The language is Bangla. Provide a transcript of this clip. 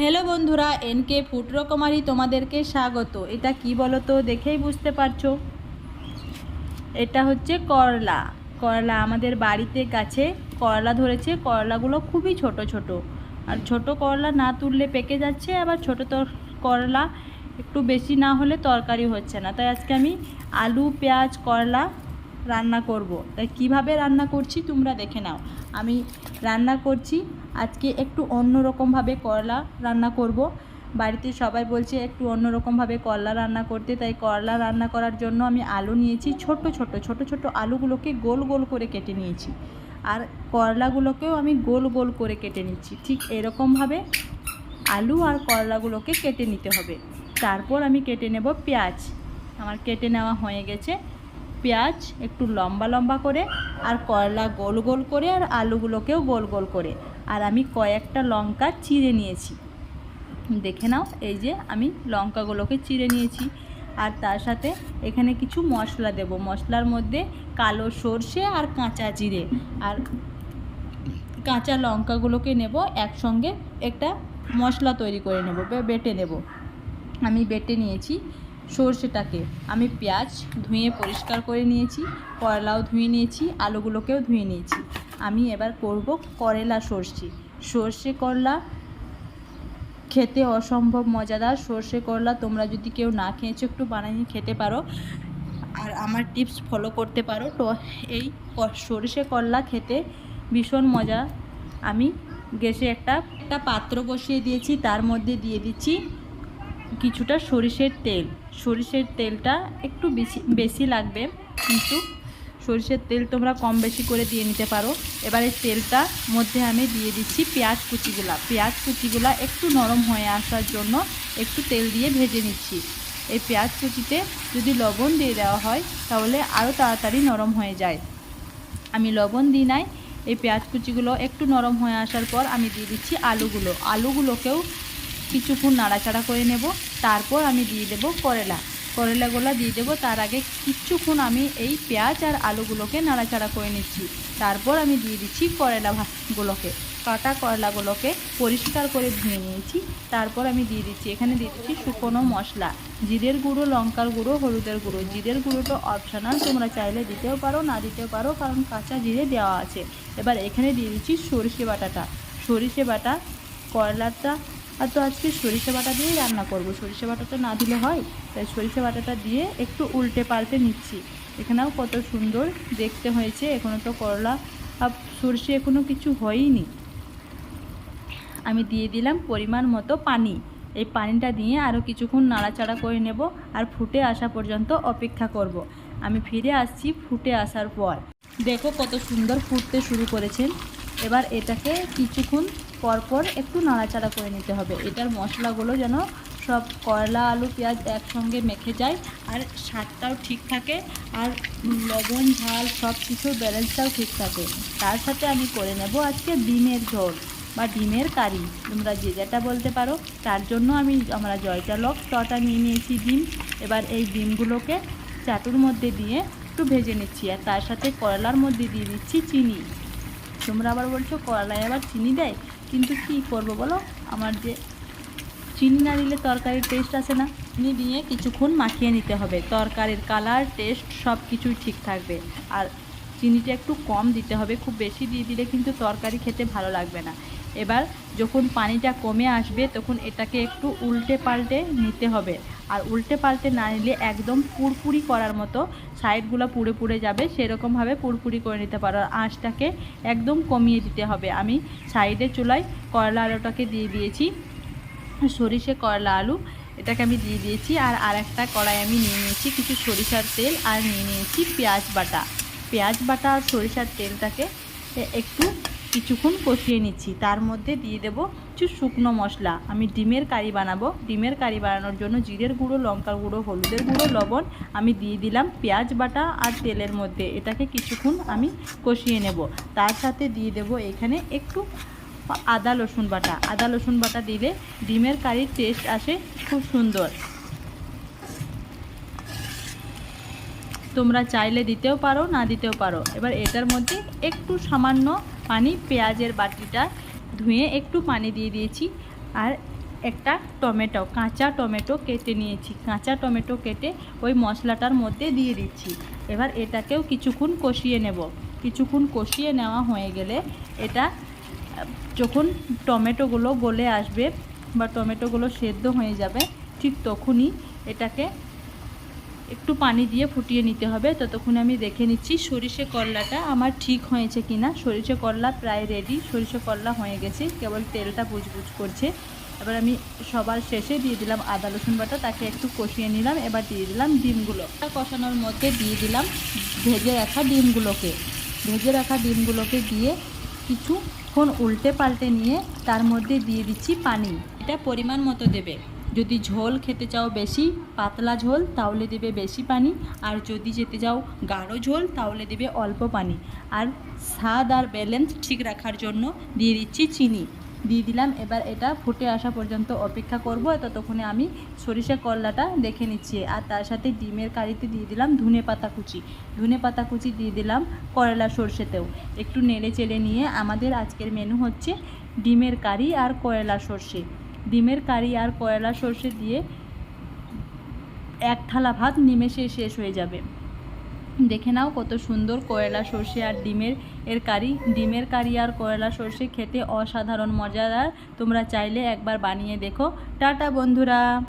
হ্যালো বন্ধুরা এনকে ফুড রকমারি তোমাদেরকে স্বাগত। এটা কি বলো তো দেখেই বুঝতে পারছ। এটা হচ্ছে করলা। করলা আমাদের বাড়িতে গাছে করলা ধরেছে। করলাগুলো খুবই ছোট ছোট। আর ছোট করলা না তুললে পেকে যাচ্ছে, আবার ছোট তর করলা একটু বেশি না হলে তরকারি হচ্ছে না। তাই আজকে আমি আলু, পেঁয়াজ, করলা রান্না করব। তাই কীভাবে রান্না করছি তোমরা দেখে নাও। আমি রান্না করছি, আজকে একটু অন্য রকমভাবে করলা রান্না করব। বাড়িতে সবাই বলছে একটু অন্য রকমভাবে করলা রান্না করতে, তাই করলা রান্না করার জন্য আমি আলু নিয়েছি ছোট ছোট ছোট ছোট আলুগুলোকে গোল গোল করে কেটে নিয়েছি। আর করলাগুলোকেও আমি গোল গোল করে কেটে নিচ্ছি। ঠিক এরকমভাবে আলু আর করলাগুলোকে কেটে নিতে হবে। তারপর আমি কেটে নেব পেঁয়াজ। আমার কেটে নেওয়া হয়ে গেছে। পেঁয়াজ একটু লম্বা লম্বা করে আর করলা গোল গোল করে আর আলুগুলোকেও গোল গোল করে। আর আমি কয়েকটা লঙ্কা চিড়ে নিয়েছি। দেখে নাও, এই যে আমি লঙ্কাগুলোকে চিড়ে নিয়েছি। আর তার সাথে এখানে কিছু মশলা দেব। মশলার মধ্যে কালো সর্ষে আর কাঁচা জিরে। আর কাঁচা লঙ্কাগুলোকে নেব, একসঙ্গে একটা মশলা তৈরি করে নেব বেটে নেব। আমি বেটে নিয়েছি। সর্ষেটাকে আমি পেঁয়াজ ধুয়ে পরিষ্কার করে নিয়েছি, করলাও ধুয়ে নিয়েছি, আলুগুলোকেও ধুয়ে নিয়েছি। আমি এবার করব করেলা সর্ষে। সর্ষে করলা খেতে অসম্ভব মজাদার। সর্ষে করলা তোমরা যদি কেউ না খেয়েছো, একটু বানিয়ে খেতে পারো। আর আমার টিপস ফলো করতে পারো। তো এই সর্ষে করলা খেতে ভীষণ মজা। আমি গ্যাসে একটা একটা পাত্র বসিয়ে দিয়েছি, তার মধ্যে দিয়ে দিচ্ছি কিছুটা সরিষের তেল। সরিষের তেলটা একটু বেশি বেশি লাগবে, কিন্তু সরিষের তেল তোমরা কম বেশি করে দিয়ে নিতে পারো। এবার তেলটা মধ্যে আমি দিয়ে দিচ্ছি পেঁয়াজ কুচিগুলা। পেঁয়াজ কুচিগুলা একটু নরম হয়ে আসার জন্য একটু তেল দিয়ে ভেজে নিচ্ছি। এই পেঁয়াজ কুচিতে যদি লবণ দিয়ে দেওয়া হয়, তাহলে আরও তাড়াতাড়ি নরম হয়ে যায়। আমি লবণ দিই নাই, এই পেঁয়াজ কুচিগুলো একটু নরম হয়ে আসার পর আমি দিয়ে দিচ্ছি আলুগুলো। আলুগুলোকেও কিছুক্ষণ নাড়াচাড়া করে নেব। তারপর আমি দিয়ে দেব করলা। করলাগুলো দিয়ে দেবো। তার আগে কিছুক্ষণ আমি এই পেঁয়াজ আর আলুগুলোকে নাড়াচাড়া করে নিচ্ছি। তারপর আমি দিয়ে দিচ্ছি করলা ভাগুলোকে কাটা করলাগুলোকে পরিষ্কার করে ধুয়ে নিয়েছি। তারপর আমি দিয়ে দিচ্ছি এখানে দিয়ে দিচ্ছি শুকনো মশলা। জিরের গুঁড়ো, লঙ্কার গুঁড়ো, হলুদের গুঁড়ো। জিরের গুঁড়োটা অপশনাল তোমরা চাইলে দিতেও পারো, না দিতেও পারো, কারণ কাঁচা জিরে দেওয়া আছে। এবার এখানে দিয়ে দিচ্ছি সরিষে বাটাটা। সরিষে বাটা, করলাটা আর তো আজকে সরিষে বাটা দিয়েই রান্না করব। সরিষে বাটাটা না দিলে হয়, তাই সরিষা বাটাটা দিয়ে একটু উল্টে পাল্টে নিচ্ছি। এখানেও কত সুন্দর দেখতে হয়েছে এখনও তো করলা আর সরষে এখনও কিছু হয়ইনি। আমি দিয়ে দিলাম পরিমাণ মতো পানি। এই পানিটা দিয়ে আরও কিছুক্ষণ নাড়াচাড়া করে নেব আর ফুটে আসা পর্যন্ত অপেক্ষা করব। আমি ফিরে আসছি ফুটে আসার পর। দেখো কত সুন্দর ফুটতে শুরু করেছেন। এবার এটাকে কিছুক্ষণ পরপর একটু নাড়াচাড়া করে নিতে হবে। এটার মশলাগুলো যেন সব করলা আলু, পেঁয়াজ একসঙ্গে মেখে যায় আর স্বাদটাও ঠিক থাকে আর লবণ, ঝাল সব কিছুর ব্যালেন্সটাও ঠিক থাকে। তার সাথে আমি করে নেব আজকে ডিমের ঝোল বা ডিমের কারি। তোমরা যে যেটা বলতে পারো, তার জন্য আমি আমরা জয়টালক তটা নিয়ে নিয়েছি ডিম। এবার এই ডিমগুলোকে চাটুর মধ্যে দিয়ে একটু ভেজে নিচ্ছি আর তার সাথে করলার মধ্যে দিয়ে দিচ্ছি চিনি। তোমরা আবার বলছো করলায় আবার চিনি দেয়? কিন্তু কি করব বলো? আমার যে চিনি না দিলে তরকারির টেস্ট আসে না। চিনি দিয়ে কিছুক্ষণ মাখিয়ে নিতে হবে। তরকারির কালার টেস্ট সব কিছুই ঠিক থাকবে। আর চিনিটা একটু কম দিতে হবে, খুব বেশি দিয়ে দিলে কিন্তু তরকারি খেতে ভালো লাগবে না। এবার যখন পানিটা কমে আসবে, তখন এটাকে একটু উল্টে পাল্টে নিতে হবে। আর উল্টে পাল্টে না নিলে একদম পুরপুরি করার মতো সাইডগুলো পুড়ে পুড়ে যাবে, সেরকমভাবে পুরপুরি করে নিতে পারো। আর আঁচটাকে একদম কমিয়ে দিতে হবে। আমি সাইডে চুলায় করলা আলুটাকে দিয়ে দিয়েছি। সরিষে করলা আলু, এটাকে আমি দিয়ে দিয়েছি। আর আরেকটা কড়াই আমি নিয়ে নিয়েছি, কিছু সরিষার তেল, আর নিয়ে নিয়েছি পেঁয়াজ বাটা। পেঁয়াজ বাটা আর সরিষার তেলটাকে একটু কিছুক্ষণ কষিয়ে নিচ্ছি। তার মধ্যে দিয়ে দেব কিছু শুকনো মশলা। আমি ডিমের কারি বানাবো। ডিমের কারি বানানোর জন্য জিরের গুঁড়ো, লঙ্কার গুঁড়ো, হলুদের গুঁড়ো, লবণ আমি দিয়ে দিলাম পেঁয়াজ বাটা আর তেলের মধ্যে। এটাকে কিছুক্ষণ আমি কষিয়ে নেব। তার সাথে দিয়ে দেব এখানে একটু আদা রসুন বাটা। আদা রসুন বাটা দিলে ডিমের কারির টেস্ট আসে খুব সুন্দর। তোমরা চাইলে দিতেও পারো, না দিতেও পারো। এবার এটার মধ্যে একটু সামান্য পানি, পেঁয়াজের বাটিটা ধুয়ে একটু পানি দিয়ে দিয়েছি। আর একটা টমেটো, কাঁচা টমেটো কেটে নিয়েছি। কাঁচা টমেটো কেটে ওই মশলাটার মধ্যে দিয়ে দিচ্ছি। এবার এটাকেও কিছুক্ষণ কষিয়ে নেব। কিছুক্ষণ কষিয়ে নেওয়া হয়ে গেলে এটা, যখন টমেটোগুলো গলে আসবে বা টমেটোগুলো সেদ্ধ হয়ে যাবে, ঠিক তখনই এটাকে একটু পানি দিয়ে ফুটিয়ে নিতে হবে। ততক্ষণে আমি দেখে নিচ্ছি সরিষে করলাটা আমার ঠিক হয়েছে কিনা। সরিষে করলা প্রায় রেডি সরিষে করলা হয়ে গেছে, কেবল তেলটা বুজবুজ করছে। এবার আমি সবার শেষে দিয়ে দিলাম আদা, রসুন বাটা, তাকে একটু কষিয়ে নিলাম। এবার দিয়ে দিলাম ডিমগুলো। কষানোর মধ্যে দিয়ে দিলাম ভেজে রাখা ডিমগুলোকে। ভেজে রাখা ডিমগুলোকে দিয়ে কিছুক্ষণ উল্টে পাল্টে নিয়ে তার মধ্যে দিয়ে দিচ্ছি পানি। এটা পরিমাণ মতো দেবে। যদি ঝোল খেতে চাও বেশি, পাতলা ঝোল, তাহলে দেবে বেশি পানি। আর যদি যেতে চাও গাঢ় ঝোল, তাহলে দেবে অল্প পানি। আর স্বাদ আর ব্যালেন্স ঠিক রাখার জন্য দিয়ে দিচ্ছি চিনি। দিয়ে দিলাম, এবার এটা ফুটে আসা পর্যন্ত অপেক্ষা করব। ততক্ষণে আমি সরিষা করলাটা দেখে নিচ্ছি। আর তার সাথে ডিমের কারিতে দিয়ে দিলাম ধনে পাতা কুচি। ধনে পাতা কুচি দিয়ে দিলাম করলা সর্ষেতেও। একটু নেড়ে চেড়ে নিয়ে আমাদের আজকের মেনু হচ্ছে ডিমের কারি আর কয়লা সর্ষে। ডিমের কারি আর কয়লা সর্ষে দিয়ে এক থালা ভাত নিমেষে শেষ হয়ে যাবে। দেখে নাও কত সুন্দর কয়লা সর্ষে আর ডিমের এর কারি। ডিমের কারি আর কয়লা সর্ষে খেতে অসাধারণ, মজাদার। তোমরা চাইলে একবার বানিয়ে দেখো। টাটা বন্ধুরা।